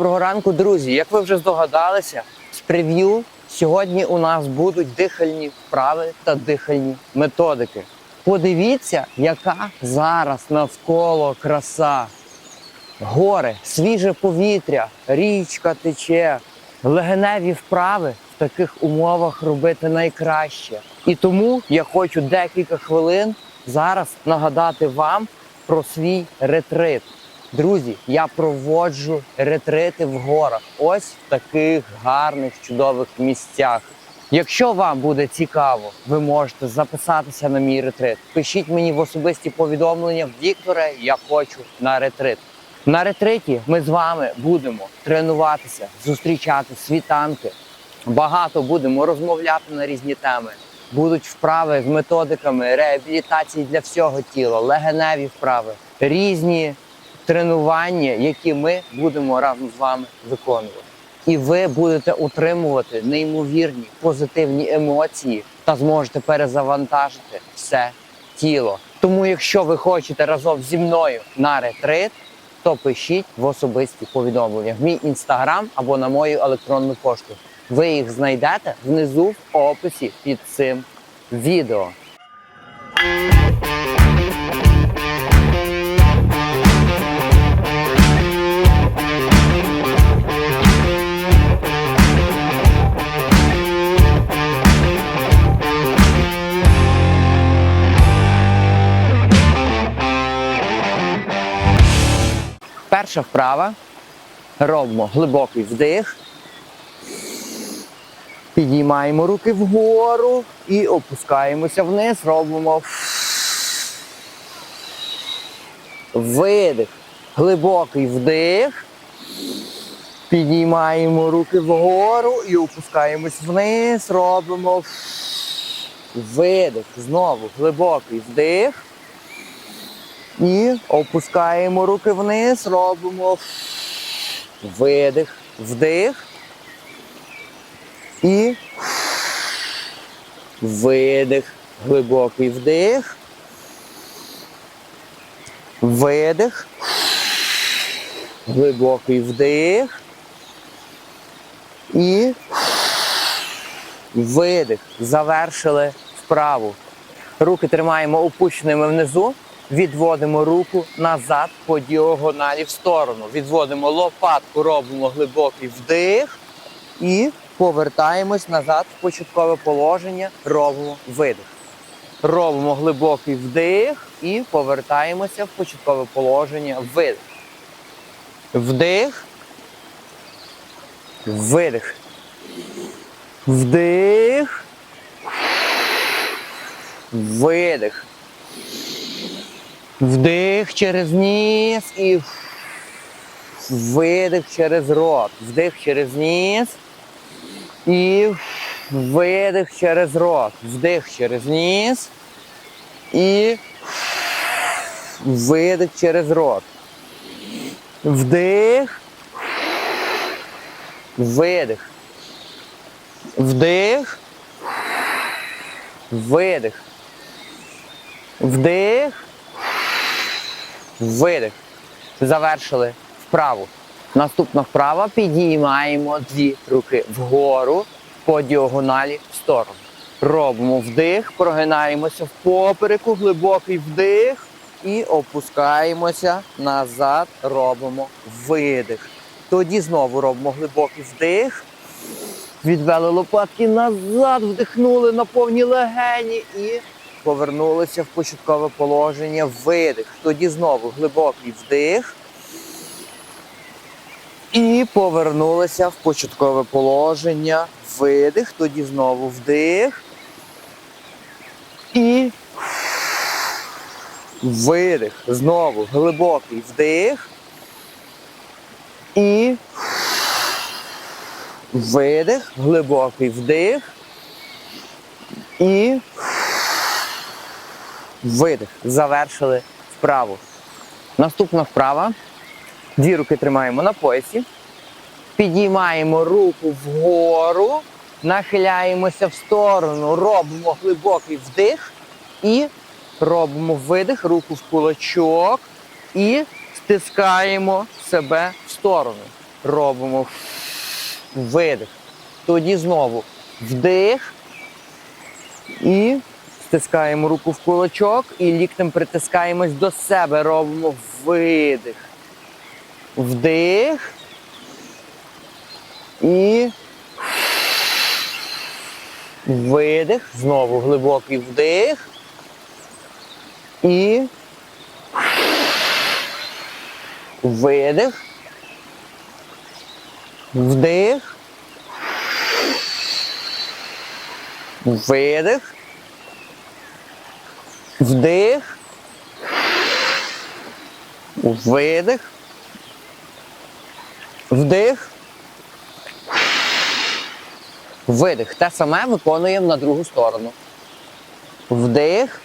Доброго ранку, друзі! Як ви вже здогадалися, з прев'ю сьогодні у нас будуть дихальні вправи та дихальні методики. Подивіться, яка зараз навколо краса. Гори, свіже повітря, річка тече. Легеневі вправи в таких умовах робити найкраще. І тому я хочу декілька хвилин зараз нагадати вам про свій ретрит. Друзі, я проводжу ретрити в горах, ось в таких гарних, чудових місцях. Якщо вам буде цікаво, ви можете записатися на мій ретрит. Пишіть мені в особисті повідомлення Вікторе, я хочу на ретрит. На ретриті ми з вами будемо тренуватися, зустрічати світанки. Багато будемо розмовляти на різні теми. Будуть вправи з методиками реабілітації для всього тіла, легеневі вправи, різні тренування, які ми будемо разом з вами виконувати. І ви будете утримувати неймовірні позитивні емоції та зможете перезавантажити все тіло. Тому, якщо ви хочете разом зі мною на ретрит, то пишіть в особисті повідомлення в мій інстаграм або на мою електронну пошту. Ви їх знайдете внизу в описі під цим відео. Перша вправа. Робимо глибокий вдих. Підіймаємо руки вгору і опускаємося вниз. Робимо видих. Глибокий вдих. Підіймаємо руки вгору і опускаємось вниз. Робимо видих. Знову глибокий вдих. І опускаємо руки вниз, робимо видих, вдих. І видих, глибокий вдих. Видих. Глибокий вдих. І видих. Завершили вправу. Руки тримаємо опущеними внизу. Відводимо руку назад по діагоналі в сторону. Відводимо лопатку, робимо глибокий вдих і повертаємось назад в початкове положення. Робимо видих. Робимо глибокий вдих і повертаємося в початкове положення. Видих. Вдих. Видих. Вдих. Видих. Вдих через ніс і видих через рот. Вдих через ніс і видих через рот. Вдих через ніс і видих через рот. Вдих. Видих. Вдих. Видих. Вдих. Видих. Завершили вправу. Наступна вправа. Підіймаємо дві руки вгору по діагоналі в сторону. Робимо вдих, прогинаємося в попереку, глибокий вдих і опускаємося назад. Робимо видих. Тоді знову робимо глибокий вдих. Відвели лопатки назад, вдихнули на повні легені і повернулися в початкове положення. Видих. Тоді знову глибокий вдих. І повернулися в початкове положення. Видих. Тоді знову вдих. І видих. Знову глибокий вдих. І видих. Глибокий вдих. І видих. Завершили вправу. Наступна вправа. Дві руки тримаємо на поясі. Підіймаємо руку вгору, нахиляємося в сторону, робимо глибокий вдих і робимо видих, руку в кулачок і стискаємо себе в сторону. робимо видих. Тоді знову вдих. І стискаємо руку в кулачок і ліктем притискаємось до себе. Робимо видих. Вдих. І видих. Знову глибокий вдих. І видих. Вдих. Видих. Вдих. Видих. Вдих. Видих. Те саме виконуємо на другу сторону. Вдих.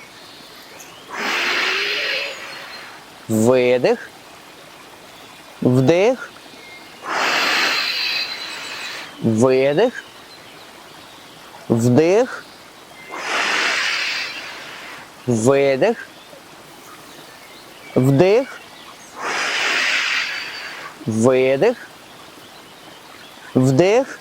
Видих. Вдих. Видих. Вдих. Видих. Вдих. Видих. Вдих.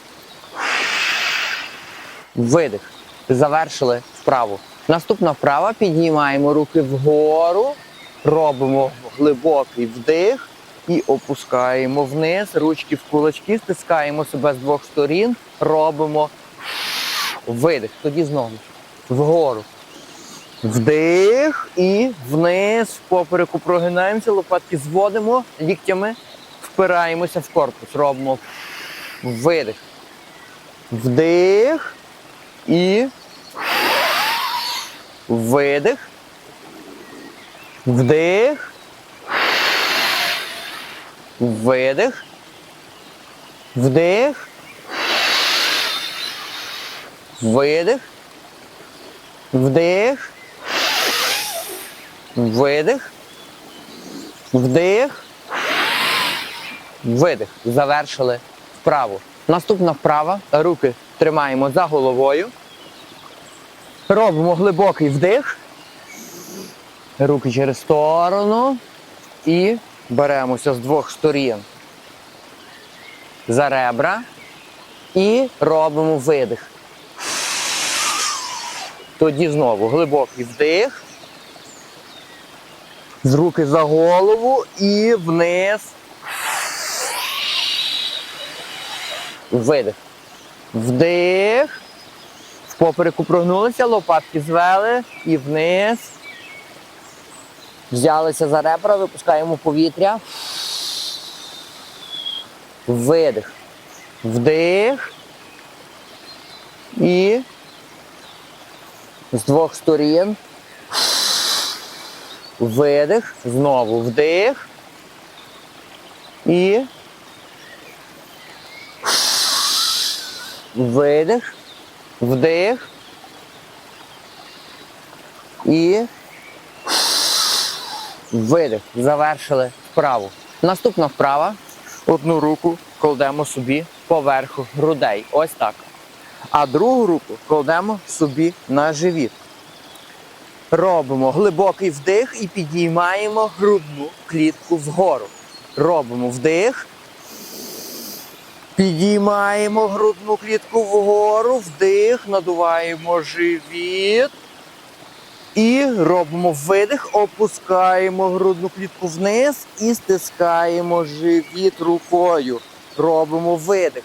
Видих. Завершили вправу. Наступна вправа. Піднімаємо руки вгору. Робимо глибокий вдих і опускаємо вниз. Ручки в кулачки, стискаємо себе з двох сторін. Робимо видих. Тоді знову вгору. Вдих і вниз, попереку прогинаємося, лопатки зводимо, ліктями впираємося в корпус. Робимо видих. Вдих і видих. Вдих. Видих. Вдих. Видих. Вдих. Видих. Вдих. Видих. Завершили вправу. Наступна вправа. Руки тримаємо за головою. Робимо глибокий вдих. Руки через сторону. І беремося з двох сторін за ребра. І робимо видих. Тоді знову глибокий вдих. З руки за голову і вниз. Видих. Вдих. В попереку прогнулися, лопатки звели і вниз. Взялися за ребра, випускаємо повітря. Видих. Вдих. І з двох сторін. Видих. Знову вдих. І видих. Вдих. І видих. Завершили вправу. Наступна вправа. Одну руку кладемо собі поверху грудей. Ось так. А другу руку кладемо собі на живіт. Робимо глибокий вдих і підіймаємо грудну клітку вгору. Робимо вдих. Підіймаємо грудну клітку вгору, вдих, надуваємо живіт. І робимо видих, опускаємо грудну клітку вниз і стискаємо живіт рукою. Робимо видих.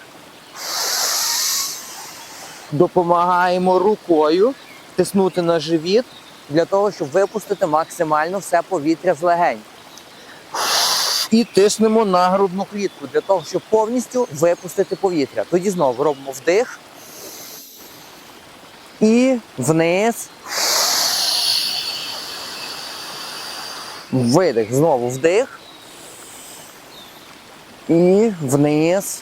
Допомагаємо рукою тиснути на живіт для того, щоб випустити максимально все повітря з легень. І тиснемо на грудну клітку для того, щоб повністю випустити повітря. Тоді знову робимо вдих. І вниз. Видих. Знову вдих. І вниз.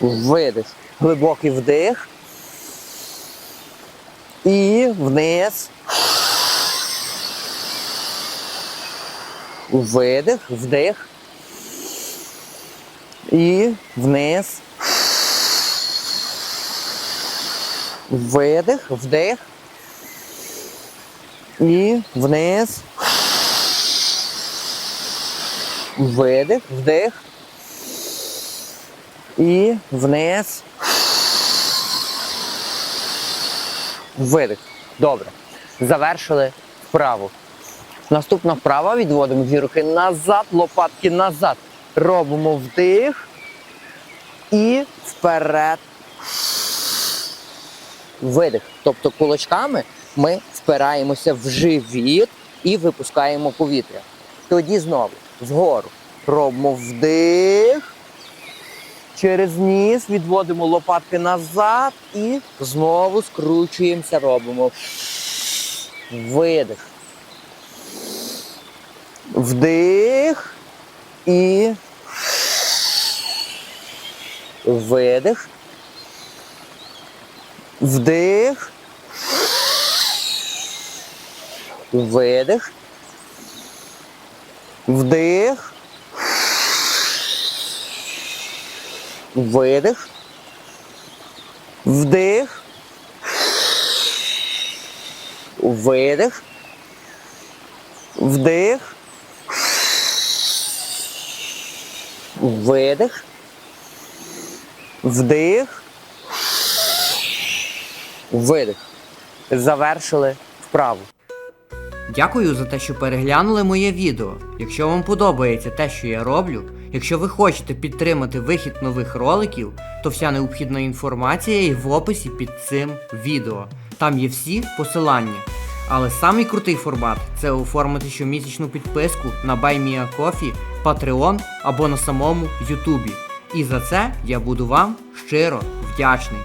Видих. Глибокий вдих. І вниз. Видих, вдих. І вниз. Видих, вдих. І вниз. Видих, вдих. І вниз. Видих. Добре. Завершили вправу. Наступна вправа відводимо дві руки назад, лопатки назад. Робимо вдих і вперед. Видих. Тобто кулачками ми впираємося в живіт і випускаємо повітря. Тоді знову вгору. Робимо вдих. Через ніс відводимо лопатки назад і знову скручуємося, робимо видих. Вдих і видих. Вдих. Видих. Вдих. Видих. Вдих. Видих. Вдих. Видих. Вдих. Видих. Завершили вправу. Дякую за те, що переглянули моє відео. Якщо вам подобається те, що я роблю, якщо ви хочете підтримати вихід нових роликів, то вся необхідна інформація є в описі під цим відео. Там є всі посилання. Але самий крутий формат це оформити щомісячну підписку на BuyMeACoffee, Patreon або на самому Ютубі. І за це я буду вам щиро вдячний.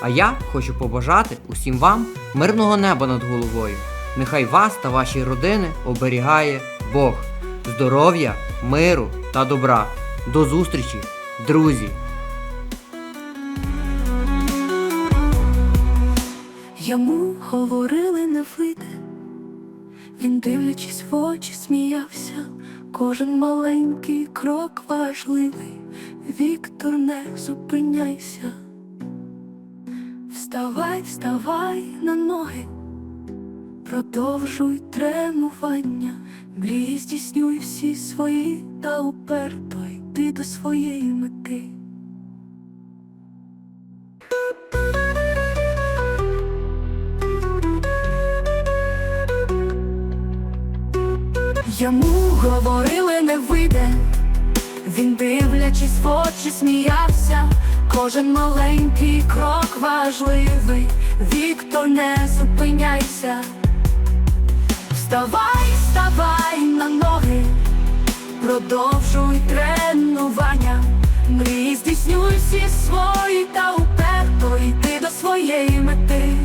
А я хочу побажати усім вам мирного неба над головою. Нехай вас та ваші родини оберігає Бог, здоров'я, миру та добра. До зустрічі, друзі! Йому говорили не вийде, він, дивлячись в очі, сміявся. Кожен маленький крок важливий. Віктор, не зупиняйся. Вставай, вставай на ноги, продовжуй тренування, мрії здійснюй всі свої та уперто йди до своєї мети. Йому говорили не вийде, він дивлячись в очі, сміявся. Кожен маленький крок важливий, Віктор, не зупиняйся. Вставай, вставай на ноги, продовжуй тренування, мрій здійснюй всі свої та уперто йди до своєї мети.